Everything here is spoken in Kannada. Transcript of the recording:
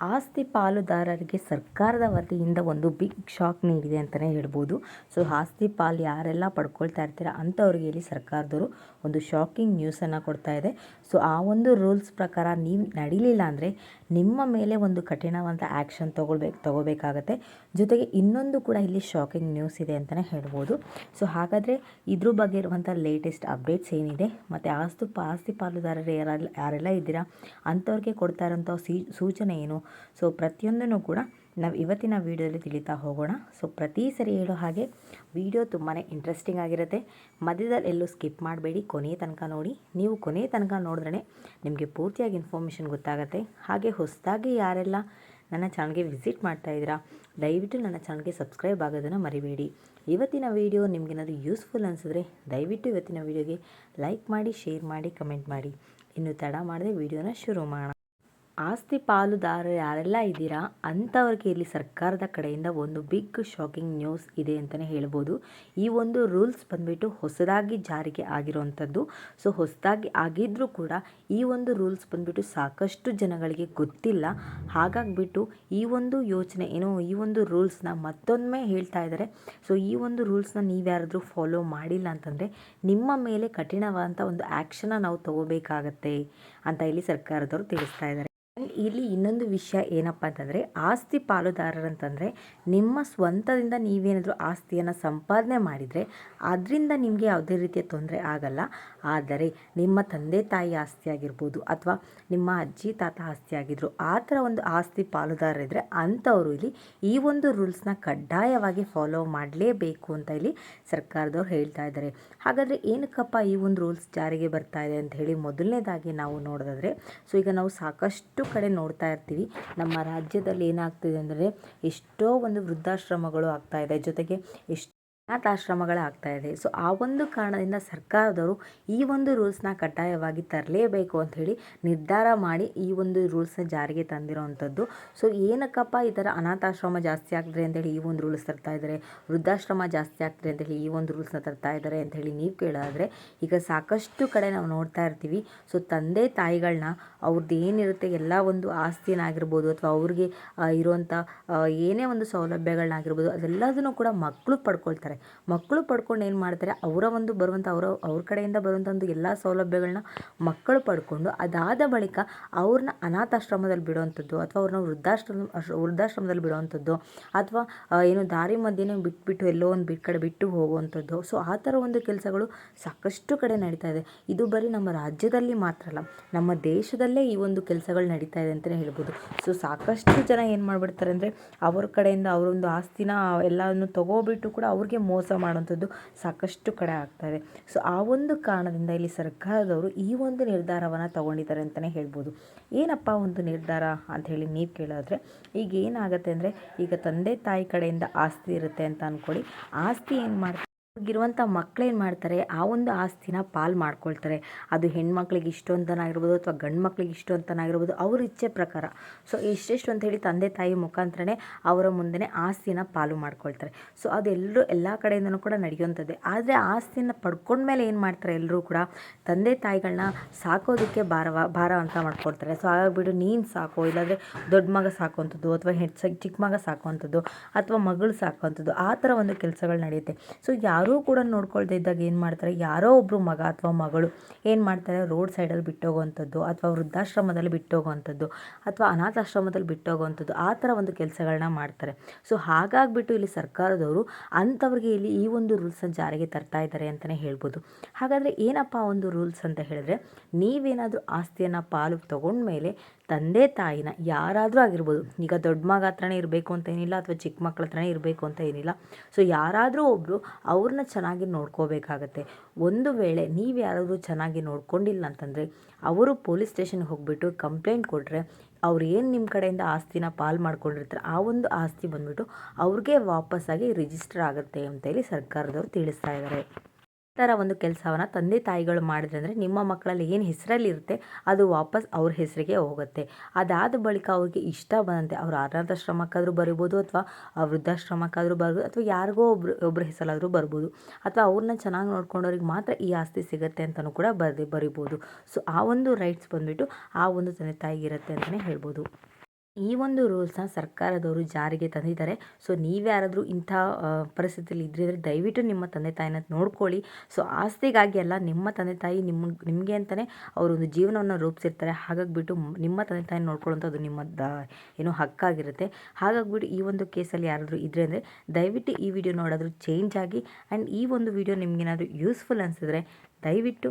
ಆಸ್ತಿ ಪಾಲುದಾರರಿಗೆ ಸರ್ಕಾರದ ವತಿಯಿಂದ ಒಂದು ಬಿಗ್ ಶಾಕ್ ನೀಡಿದೆ ಅಂತಲೇ ಹೇಳ್ಬೋದು. ಸೊ ಆಸ್ತಿ ಪಾಲು ಯಾರೆಲ್ಲ ಪಡ್ಕೊಳ್ತಾ ಇರ್ತೀರ ಅಂಥವ್ರಿಗೆ ಇಲ್ಲಿ ಸರ್ಕಾರದವರು ಒಂದು ಶಾಕಿಂಗ್ ನ್ಯೂಸನ್ನು ಕೊಡ್ತಾ ಇದೆ. ಸೊ ಆ ಒಂದು ರೂಲ್ಸ್ ಪ್ರಕಾರ ನೀವು ನಡೀಲಿಲ್ಲ ಅಂದರೆ ನಿಮ್ಮ ಮೇಲೆ ಒಂದು ಕಠಿಣವಾದ ಆ್ಯಕ್ಷನ್ ತೊಗೊಳ್ಬೇಕು ತೊಗೋಬೇಕಾಗತ್ತೆ. ಜೊತೆಗೆ ಇನ್ನೊಂದು ಕೂಡ ಇಲ್ಲಿ ಶಾಕಿಂಗ್ ನ್ಯೂಸ್ ಇದೆ ಅಂತಲೇ ಹೇಳ್ಬೋದು. ಸೊ ಹಾಗಾದರೆ ಇದ್ರ ಬಗ್ಗೆ ಇರುವಂಥ ಲೇಟೆಸ್ಟ್ ಅಪ್ಡೇಟ್ಸ್ ಏನಿದೆ? ಮತ್ತು ಆಸ್ತು, ಆಸ್ತಿ ಪಾಲುದಾರರು ಯಾರೆಲ್ಲ ಯಾರೆಲ್ಲ ಇದ್ದೀರಾ ಅಂಥವ್ರಿಗೆ ಕೊಡ್ತಾ ಇರೋಂಥ ಸೂಚನೆ ಏನು? ಸೊ ಪ್ರತಿಯೊಂದನ್ನು ಕೂಡ ನಾವು ಇವತ್ತಿನ ವೀಡಿಯೋದಲ್ಲಿ ತಿಳಿತಾ ಹೋಗೋಣ. ಸೊ ಪ್ರತಿ ಸರಿ ಹೇಳೋ ಹಾಗೆ ವಿಡಿಯೋ ತುಂಬಾ ಇಂಟ್ರೆಸ್ಟಿಂಗ್ ಆಗಿರುತ್ತೆ. ಮಧ್ಯದಲ್ಲಿ ಎಲ್ಲೂ ಸ್ಕಿಪ್ ಮಾಡಬೇಡಿ. ಕೊನೆಯ ತನಕ ನೋಡಿ. ನೀವು ಕೊನೆಯ ತನಕ ನೋಡಿದ್ರೆ ನಿಮಗೆ ಪೂರ್ತಿಯಾಗಿ ಇನ್ಫಾರ್ಮೇಷನ್ ಗೊತ್ತಾಗುತ್ತೆ. ಹಾಗೆ ಹೊಸದಾಗಿ ಯಾರೆಲ್ಲ ನನ್ನ ಚಾನಲ್ಗೆ ವಿಸಿಟ್ ಮಾಡ್ತಾ ಇದ್ದೀರಾ, ದಯವಿಟ್ಟು ನನ್ನ ಚಾನಲ್ಗೆ ಸಬ್ಸ್ಕ್ರೈಬ್ ಆಗೋದನ್ನು ಮರಿಬೇಡಿ. ಇವತ್ತಿನ ವಿಡಿಯೋ ನಿಮಗೇನಾದರೂ ಯೂಸ್ಫುಲ್ ಅನಿಸಿದ್ರೆ ದಯವಿಟ್ಟು ಇವತ್ತಿನ ವಿಡಿಯೋಗೆ ಲೈಕ್ ಮಾಡಿ ಶೇರ್ ಮಾಡಿ ಕಮೆಂಟ್ ಮಾಡಿ. ಇನ್ನು ತಡ ಮಾಡದೆ ವಿಡಿಯೋನ ಶುರು ಮಾಡೋಣ. ಆಸ್ತಿ ಪಾಲುದಾರರು ಯಾರೆಲ್ಲ ಇದ್ದೀರಾ, ಅಂಥವ್ರಿಗೆ ಇಲ್ಲಿ ಸರ್ಕಾರದ ಕಡೆಯಿಂದ ಒಂದು ಬಿಗ್ ಶಾಕಿಂಗ್ ನ್ಯೂಸ್ ಇದೆ ಅಂತಲೇ ಹೇಳ್ಬೋದು. ಈ ಒಂದು ರೂಲ್ಸ್ ಬಂದುಬಿಟ್ಟು ಹೊಸದಾಗಿ ಜಾರಿಗೆ ಆಗಿರುವಂಥದ್ದು. ಸೊ ಹೊಸದಾಗಿ ಆಗಿದ್ದರೂ ಕೂಡ ಈ ಒಂದು ರೂಲ್ಸ್ ಬಂದುಬಿಟ್ಟು ಸಾಕಷ್ಟು ಜನಗಳಿಗೆ ಗೊತ್ತಿಲ್ಲ. ಹಾಗಾಗಿಬಿಟ್ಟು ಈ ಒಂದು ಯೋಚನೆ, ಏನೋ ಈ ಒಂದು ರೂಲ್ಸ್ನ ಮತ್ತೊಮ್ಮೆ ಹೇಳ್ತಾ ಇದ್ದಾರೆ. ಸೊ ಈ ಒಂದು ರೂಲ್ಸ್ನ ನೀವು ಯಾರಾದರೂ ಫಾಲೋ ಮಾಡಿಲ್ಲ ಅಂತಂದರೆ ನಿಮ್ಮ ಮೇಲೆ ಕಠಿಣವಾದಂಥ ಒಂದು ಆ್ಯಕ್ಷನ್ನ ನಾವು ತಗೋಬೇಕಾಗತ್ತೆ ಅಂತ ಇಲ್ಲಿ ಸರ್ಕಾರದವರು ತಿಳಿಸ್ತಾ ಇದ್ದಾರೆ. ಇಲ್ಲಿ ಇನ್ನೊಂದು ವಿಷಯ ಏನಪ್ಪ ಅಂತಂದರೆ, ಆಸ್ತಿ ಪಾಲುದಾರರಂತಂದರೆ ನಿಮ್ಮ ಸ್ವಂತದಿಂದ ನೀವೇನಾದರೂ ಆಸ್ತಿಯನ್ನು ಸಂಪಾದನೆ ಮಾಡಿದರೆ ಅದರಿಂದ ನಿಮಗೆ ಯಾವುದೇ ರೀತಿಯ ತೊಂದರೆ ಆಗಲ್ಲ. ಆದರೆ ನಿಮ್ಮ ತಂದೆ ತಾಯಿ ಆಸ್ತಿ ಆಗಿರ್ಬೋದು ಅಥವಾ ನಿಮ್ಮ ಅಜ್ಜಿ ತಾತ ಆಸ್ತಿ ಆಗಿದ್ದರು ಆ ಥರ ಒಂದು ಆಸ್ತಿ ಪಾಲುದಾರರಿದ್ದರೆ ಅಂಥವರು ಇಲ್ಲಿ ಈ ಒಂದು ರೂಲ್ಸ್ನ ಕಡ್ಡಾಯವಾಗಿ ಫಾಲೋ ಮಾಡಲೇಬೇಕು ಅಂತ ಇಲ್ಲಿ ಸರ್ಕಾರದವ್ರು ಹೇಳ್ತಾ ಇದ್ದಾರೆ. ಹಾಗಾದರೆ ಏನಕ್ಕಪ್ಪ ಈ ಒಂದು ರೂಲ್ಸ್ ಜಾರಿಗೆ ಬರ್ತಾ ಇದೆ ಅಂತ ಹೇಳಿ ಮೊದಲನೇದಾಗಿ ನಾವು ನೋಡೋದಾದರೆ, ಸೊ ಈಗ ನಾವು ಸಾಕಷ್ಟು ಕಡೆ ನೋಡ್ತಾ ಇರ್ತೀವಿ. ನಮ್ಮ ರಾಜ್ಯದಲ್ಲಿ ಏನಾಗ್ತಿದೆ ಅಂದರೆ ಎಷ್ಟೋ ಒಂದು ವೃದ್ಧಾಶ್ರಮಗಳು ಆಗ್ತಾ ಇದೆ. ಜೊತೆಗೆ ಎಷ್ಟು ಅನಾಥಾಶ್ರಮಗಳಾಗ್ತಾ ಇದೆ. ಸೊ ಆ ಒಂದು ಕಾರಣದಿಂದ ಸರ್ಕಾರದವರು ಈ ಒಂದು ರೂಲ್ಸ್ನ ಕಡ್ಡಾಯವಾಗಿ ತರಲೇಬೇಕು ಅಂತ ಹೇಳಿ ನಿರ್ಧಾರ ಮಾಡಿ ಈ ಒಂದು ರೂಲ್ಸ್ನ ಜಾರಿಗೆ ತಂದಿರೋವಂಥದ್ದು. ಸೊ ಏನಕ್ಕಪ್ಪ ಈ ಥರ ಅನಾಥಾಶ್ರಮ ಜಾಸ್ತಿ ಆಗ್ತದೆ ಅಂತೇಳಿ ಈ ಒಂದು ರೂಲ್ಸ್ ತರ್ತಾ ಇದ್ದಾರೆ? ವೃದ್ಧಾಶ್ರಮ ಜಾಸ್ತಿ ಆಗ್ತದೆ ಅಂತೇಳಿ ಈ ಒಂದು ರೂಲ್ಸ್ನ ತರ್ತಾ ಇದ್ದಾರೆ ಅಂತ ಹೇಳಿ ನೀವು ಕೇಳೋದಾದರೆ ಈಗ ಸಾಕಷ್ಟು ಕಡೆ ನಾವು ನೋಡ್ತಾ ಇರ್ತೀವಿ. ಸೊ ತಂದೆ ತಾಯಿಗಳನ್ನ ಅವ್ರದ್ದು ಏನಿರುತ್ತೆ ಎಲ್ಲ ಒಂದು ಆಸ್ತಿನಾಗಿರ್ಬೋದು ಅಥವಾ ಅವ್ರಿಗೆ ಇರುವಂಥ ಏನೇ ಒಂದು ಸೌಲಭ್ಯಗಳನ್ನಾಗಿರ್ಬೋದು ಅದೆಲ್ಲದನ್ನು ಕೂಡ ಮಕ್ಕಳು ಪಡ್ಕೊಳ್ತಾರೆ. ಮಕ್ಕಳು ಪಡ್ಕೊಂಡು ಏನು ಮಾಡ್ತಾರೆ? ಅವರ ಒಂದು ಬರುವಂಥ ಅವರ, ಅವ್ರ ಕಡೆಯಿಂದ ಬರುವಂಥ ಒಂದು ಎಲ್ಲ ಸೌಲಭ್ಯಗಳನ್ನ ಮಕ್ಕಳು ಪಡ್ಕೊಂಡು ಅದಾದ ಬಳಿಕ ಅವ್ರನ್ನ ಅನಾಥಾಶ್ರಮದಲ್ಲಿ ಬಿಡುವಂಥದ್ದು ಅಥವಾ ಅವ್ರನ್ನ ವೃದ್ಧಾಶ್ರಮ, ವೃದ್ಧಾಶ್ರಮದಲ್ಲಿ ಬಿಡುವಂಥದ್ದು ಅಥವಾ ಏನು ದಾರಿ ಮಧ್ಯೆನೇ ಬಿಟ್ಬಿಟ್ಟು ಎಲ್ಲೋ ಒಂದು ಬಿಟ್ಟು ಕಡೆ ಬಿಟ್ಟು ಹೋಗುವಂಥದ್ದು ಸೊ, ಆ ಥರ ಒಂದು ಕೆಲಸಗಳು ಸಾಕಷ್ಟು ಕಡೆ ನಡೀತಾ ಇದೆ. ಇದು ಬರೀ ನಮ್ಮ ರಾಜ್ಯದಲ್ಲಿ ಮಾತ್ರ ಅಲ್ಲ, ನಮ್ಮ ದೇಶದಲ್ಲೇ ಈ ಒಂದು ಕೆಲಸಗಳು ನಡೀತಾ ಇದೆ ಅಂತಲೇ ಹೇಳ್ಬೋದು. ಸೊ, ಸಾಕಷ್ಟು ಜನ ಏನು ಮಾಡಿಬಿಡ್ತಾರೆ ಅಂದರೆ, ಅವ್ರ ಕಡೆಯಿಂದ ಅವರೊಂದು ಆಸ್ತಿನ ಎಲ್ಲವನ್ನು ತಗೋಬಿಟ್ಟು ಕೂಡ ಅವ್ರಿಗೆ ಮೋಸ ಮಾಡುವಂಥದ್ದು ಸಾಕಷ್ಟು ಕಡೆ ಆಗ್ತಾ ಇದೆ ಸೊ ಆ ಒಂದು ಕಾರಣದಿಂದ ಇಲ್ಲಿ ಸರ್ಕಾರದವರು ಈ ಒಂದು ನಿರ್ಧಾರವನ್ನು ತಗೊಂಡಿದ್ದಾರೆ ಅಂತಲೇ ಹೇಳ್ಬೋದು. ಏನಪ್ಪ ಒಂದು ನಿರ್ಧಾರ ಅಂತ ಹೇಳಿ ನೀವು ಕೇಳಿದ್ರೆ, ಈಗ ಏನಾಗುತ್ತೆ ಅಂದರೆ, ಈಗ ತಂದೆ ತಾಯಿ ಕಡೆಯಿಂದ ಆಸ್ತಿ ಇರುತ್ತೆ ಅಂತ ಅಂದ್ಕೊಳ್ಳಿ ಆಸ್ತಿ ಏನು ಮಾಡ್ತಾರೆ ಇರುವಂಥ ಮಕ್ಕಳೇನು ಮಾಡ್ತಾರೆ, ಆ ಒಂದು ಆಸ್ತಿನ ಪಾಲು ಮಾಡ್ಕೊಳ್ತಾರೆ. ಅದು ಹೆಣ್ಮಕ್ಳಿಗೆ ಇಷ್ಟು ಅಂತನಾಗಿರ್ಬೋದು ಅಥವಾ ಗಂಡು ಮಕ್ಳಿಗೆ ಇಷ್ಟು ಅಂತನಾಗಿರ್ಬೋದು ಅವ್ರ ಇಚ್ಛೆ ಪ್ರಕಾರ. ಸೊ ಎಷ್ಟೆಷ್ಟು ಅಂತ ಹೇಳಿ ತಂದೆ ತಾಯಿ ಮುಖಾಂತರನೇ ಅವರ ಮುಂದೆನೇ ಆಸ್ತಿನ ಪಾಲು ಮಾಡ್ಕೊಳ್ತಾರೆ. ಸೊ ಅದೆಲ್ಲರೂ ಎಲ್ಲ ಕಡೆಯಿಂದನೂ ಕೂಡ ನಡೆಯುವಂಥದ್ದೇ. ಆದರೆ ಆಸ್ತಿನ ಪಡ್ಕೊಂಡ್ಮೇಲೆ ಏನು ಮಾಡ್ತಾರೆ ಎಲ್ಲರೂ ಕೂಡ? ತಂದೆ ತಾಯಿಗಳನ್ನ ಸಾಕೋದಕ್ಕೆ ಭಾರವ, ಭಾರ ಅಂತ ಮಾಡ್ಕೊಳ್ತಾರೆ. ಸೊ ಬಿಡು, ನೀನು ಸಾಕು. ಇಲ್ಲಾಂದರೆ ದೊಡ್ಡ ಮಗ ಸಾಕುವಂಥದ್ದು ಅಥವಾ ಹೆಣ್ಣು ಚಿಕ್ಕ ಮಗ ಸಾಕುವಂಥದ್ದು ಅಥವಾ ಮಗಳು ಸಾಕುವಂಥದ್ದು ಆ ಥರ ಒಂದು ಕೆಲಸಗಳು ನಡೆಯುತ್ತೆ. ಸೊ ಯಾರು ಯಾರೂ ಕೂಡ ನೋಡ್ಕೊಳ್ದೇ ಇದ್ದಾಗ ಏನು ಮಾಡ್ತಾರೆ? ಯಾರೋ ಒಬ್ಬರು ಮಗ ಅಥವಾ ಮಗಳು ಏನು ಮಾಡ್ತಾರೆ? ರೋಡ್ ಸೈಡಲ್ಲಿ ಬಿಟ್ಟೋಗುವಂಥದ್ದು ಅಥವಾ ವೃದ್ಧಾಶ್ರಮದಲ್ಲಿ ಬಿಟ್ಟೋಗುವಂಥದ್ದು ಅಥವಾ ಅನಾಥಾಶ್ರಮದಲ್ಲಿ ಬಿಟ್ಟೋಗುವಂಥದ್ದು ಆ ಥರ ಒಂದು ಕೆಲಸಗಳನ್ನ ಮಾಡ್ತಾರೆ. ಸೊ ಹಾಗಾಗ್ಬಿಟ್ಟು ಇಲ್ಲಿ ಸರ್ಕಾರದವರು ಅಂಥವ್ರಿಗೆ ಇಲ್ಲಿ ಈ ಒಂದು ರೂಲ್ಸನ್ನು ಜಾರಿಗೆ ತರ್ತಾ ಇದ್ದಾರೆ ಅಂತಲೇ ಹೇಳ್ಬೋದು. ಹಾಗಾದರೆ ಏನಪ್ಪ ಒಂದು ರೂಲ್ಸ್ ಅಂತ ಹೇಳಿದ್ರೆ, ನೀವೇನಾದರೂ ಆಸ್ತಿಯನ್ನು ಪಾಲು ತೊಗೊಂಡ್ಮೇಲೆ ತಂದೆ ತಾಯಿನ ಯಾರಾದರೂ ಆಗಿರ್ಬೋದು, ಈಗ ದೊಡ್ಡ ಮಗ ಹತ್ರನೇ ಇರಬೇಕು ಅಂತ ಏನಿಲ್ಲ ಅಥವಾ ಚಿಕ್ಕ ಮಕ್ಕಳ ಹತ್ರನೇ ಇರಬೇಕು ಅಂತ ಏನಿಲ್ಲ, ಸೊ ಯಾರಾದರೂ ಒಬ್ಬರು ಅವ್ರನ್ನ ಚೆನ್ನಾಗಿ ನೋಡ್ಕೋಬೇಕಾಗತ್ತೆ. ಒಂದು ವೇಳೆ ನೀವು ಯಾರಾದರೂ ಚೆನ್ನಾಗಿ ನೋಡ್ಕೊಂಡಿಲ್ಲ ಅಂತಂದರೆ, ಅವರು ಪೊಲೀಸ್ ಸ್ಟೇಷನ್ಗೆ ಹೋಗಿಬಿಟ್ಟು ಕಂಪ್ಲೇಂಟ್ ಕೊಟ್ಟರೆ ಅವ್ರು ಏನು ನಿಮ್ಮ ಕಡೆಯಿಂದ ಆಸ್ತಿನ ಪಾಲು ಮಾಡ್ಕೊಂಡಿರ್ತಾರೆ, ಆ ಒಂದು ಆಸ್ತಿ ಬಂದುಬಿಟ್ಟು ಅವ್ರಿಗೆ ವಾಪಸ್ಸಾಗಿ ರಿಜಿಸ್ಟರ್ ಆಗುತ್ತೆ ಅಂತೇಳಿ ಸರ್ಕಾರದವರು ತಿಳಿಸ್ತಾ ಇದ್ದಾರೆ ಥರ ಒಂದು ಕೆಲಸವನ್ನು ತಂದೆ ತಾಯಿಗಳು ಮಾಡಿದ್ರೆ ಅಂದರೆ ನಿಮ್ಮ ಮಕ್ಕಳಲ್ಲಿ ಏನು ಹೆಸರಲ್ಲಿರುತ್ತೆ ಅದು ವಾಪಸ್ ಅವ್ರ ಹೆಸರಿಗೆ ಹೋಗುತ್ತೆ. ಅದಾದ ಬಳಿಕ ಅವ್ರಿಗೆ ಇಷ್ಟ ಬಂದಂತೆ ಅವ್ರು ಅನಾಥಾಶ್ರಮಕ್ಕಾದರೂ ಬರಿಬೋದು ಅಥವಾ ವೃದ್ಧಾಶ್ರಮಕ್ಕಾದರೂ ಬರ್ಬೋದು ಅಥವಾ ಯಾರಿಗೋ ಒಬ್ರು ಒಬ್ಬರ ಹೆಸರಾದರೂ ಬರ್ಬೋದು. ಅಥವಾ ಅವ್ರನ್ನ ಚೆನ್ನಾಗಿ ನೋಡ್ಕೊಂಡವ್ರಿಗೆ ಮಾತ್ರ ಈ ಆಸ್ತಿ ಸಿಗುತ್ತೆ ಅಂತಲೂ ಕೂಡ ಬರೆದು ಬರಿಬೋದು. ಸೊ ಆ ಒಂದು ರೈಟ್ಸ್ ಬಂದುಬಿಟ್ಟು ಆ ಒಂದು ತಂದೆ ತಾಯಿಗಿರುತ್ತೆ ಅಂತಲೇ ಹೇಳ್ಬೋದು. ಈ ಒಂದು ರೂಲ್ಸ್ನ ಸರ್ಕಾರದವರು ಜಾರಿಗೆ ತಂದಿದ್ದಾರೆ. ಸೊ ನೀವ್ಯಾರಾದರೂ ಇಂಥ ಪರಿಸ್ಥಿತಿಯಲ್ಲಿ ಇದ್ದರೆ ದಯವಿಟ್ಟು ನಿಮ್ಮ ತಂದೆ ತಾಯಿನ ನೋಡ್ಕೊಳ್ಳಿ. ಸೊ ಆಸ್ತಿಗಾಗಿ ಅಲ್ಲ, ನಿಮ್ಮ ತಂದೆ ತಾಯಿ ನಿಮ್ಮ ನಿಮಗೆ ಅಂತಲೇ ಅವರೊಂದು ಜೀವನವನ್ನು ರೂಪಿಸಿರ್ತಾರೆ. ಹಾಗಾಗಿಬಿಟ್ಟು ನಿಮ್ಮ ತಂದೆ ತಾಯಿನ ನೋಡ್ಕೊಳ್ಳೋಂಥದ್ದು ನಿಮ್ಮ ದ ಏನೋ ಹಕ್ಕಾಗಿರುತ್ತೆ. ಹಾಗಾಗಿಬಿಟ್ಟು ಈ ಒಂದು ಕೇಸಲ್ಲಿ ಯಾರಾದರೂ ಇದ್ದರೆ ಅಂದರೆ ದಯವಿಟ್ಟು ಈ ವಿಡಿಯೋ ನೋಡೋದ್ರು ಚೇಂಜ್ ಆಗಿ ಆ್ಯಂಡ್ ಈ ಒಂದು ವಿಡಿಯೋ ನಿಮಗೇನಾದರೂ ಯೂಸ್ಫುಲ್ ಅನಿಸಿದ್ರೆ ದಯವಿಟ್ಟು